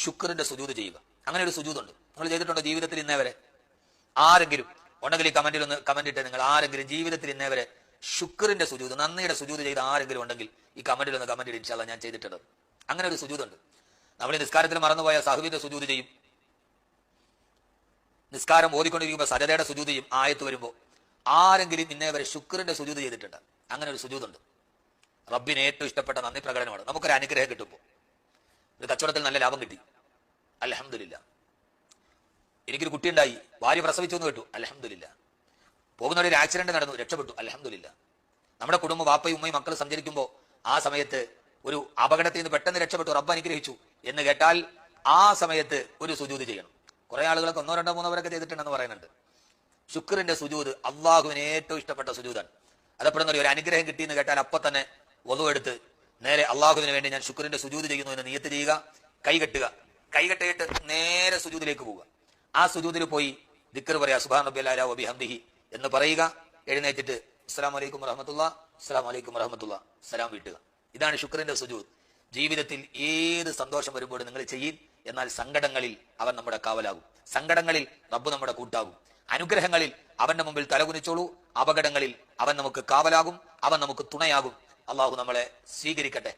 ശുക്രിന്റെ സുജൂത് ചെയ്യുക. അങ്ങനെ ഒരു സുജൂതുണ്ട്. നിങ്ങൾ ചെയ്തിട്ടുണ്ടോ ജീവിതത്തിൽ ഇന്നേവരെ ആരെങ്കിലും ഉണ്ടെങ്കിൽ ഈ കമന്റിൽ ഒന്ന് കമന്റ് ഇട്ട് നിങ്ങൾ ആരെങ്കിലും ജീവിതത്തിൽ ഇന്നേവരെ ശുക്രന്റെ സുജൂത് നന്ദിയുടെ സുജൂത് ചെയ്ത ആരെങ്കിലും ഉണ്ടെങ്കിൽ ഈ കമന്റിൽ ഒന്ന് കമന്റ് ഇൻഷാല്ല ഞാൻ ചെയ്തിട്ടുണ്ട്. അങ്ങനെ ഒരു സുജൂതുണ്ട്. നമ്മൾ നിസ്കാരത്തിൽ മറന്നുപോയ സഹുവിന്റെ സുജൂത് ചെയ്യും. നിസ്കാരം ഓതിക്കൊണ്ടിരിക്കുമ്പോൾ സജതയുടെ സുജൂത് ചെയ്യും ആയത്ത് വരുമ്പോൾ ആരെങ്കിലും ഇന്നേ വരെ ശുക്രന്റെ സുജൂത് ചെയ്തിട്ടുണ്ട്. അങ്ങനെ ഒരു സുജൂതുണ്ട്. റബ്ബിന് ഏറ്റവും ഇഷ്ടപ്പെട്ട നന്ദി പ്രകടനമാണ്. നമുക്കൊരു അനുഗ്രഹം കിട്ടുമ്പോൾ കച്ചവടത്തിൽ നല്ല ലാഭം കിട്ടി. അലഹമില്ല എനിക്കൊരു കുട്ടിയുണ്ടായി. ഭാര്യ പ്രസവിച്ചു എന്ന് കേട്ടു. അലഹമില്ല പോകുന്ന ഒരു ആക്സിഡന്റ് നടന്നു. രക്ഷപ്പെട്ടു. അലഹമില്ല നമ്മുടെ കുടുംബം വാപ്പയും ഉമ്മയും മക്കൾ സഞ്ചരിക്കുമ്പോൾ ആ സമയത്ത് ഒരു അപകടത്തിൽ നിന്ന് പെട്ടെന്ന് രക്ഷപ്പെട്ടു. റബ്ബ് അനുഗ്രഹിച്ചു എന്ന് കേട്ടാൽ ആ സമയത്ത് ഒരു സുജൂത് ചെയ്യണം. കുറെ ആളുകളൊക്കെ ഒന്നോ രണ്ടോ മൂന്നോ പേരൊക്കെ ചെയ്തിട്ടുണ്ടെന്ന് പറയുന്നുണ്ട്. ശുക്രന്റെ സുജൂത് അള്ളാഹുവിന് ഏറ്റവും ഇഷ്ടപ്പെട്ട സുജൂതാണ്. അതപ്പെടുന്ന ഒരു അനുഗ്രഹം കിട്ടിയെന്ന് കേട്ടാൽ അപ്പൊ തന്നെ വധു എടുത്ത് നേരെ അള്ളാഹുവിന് വേണ്ടി ഞാൻ ശുക്രന്റെ സുജൂത് ചെയ്യുന്നു എന്ന് നിയത്ത് ചെയ്യുക കൈകെട്ടുക. കൈകെട്ടിയിട്ട് നേരെ സുജൂതിലേക്ക് പോവുക. ആ സുജൂതിൽ പോയി ദിക്കർ പറയാ സുബാൻ നബി അല്ലാ വബി ഹംദിഹി എന്ന് പറയുക. എഴുന്നേറ്റിട്ട് അസ്സലാം വലൈക്കും വറഹമത്തുള്ള അസ്സലാം വലൈക്കും വറഹമത്തുള്ള സലാം വീട്ടുക. ഇതാണ് ശുക്രന്റെ സുജൂത്. ജീവിതത്തിൽ ഏത് സന്തോഷം വരുമ്പോഴും നിങ്ങൾ ചെയ്യും എന്നാൽ സങ്കടങ്ങളിൽ അവൻ നമ്മുടെ കാവലാകും. സങ്കടങ്ങളിൽ റബ്ബ് നമ്മുടെ കൂട്ടാകും. അനുഗ്രഹങ്ങളിൽ അവന്റെ മുമ്പിൽ തലകുനിച്ചോളൂ. അപകടങ്ങളിൽ അവൻ നമുക്ക് കാവലാകും അവൻ നമുക്ക് തുണയാകും. അള്ളാഹു നമ്മളെ സ്വീകരിക്കട്ടെ.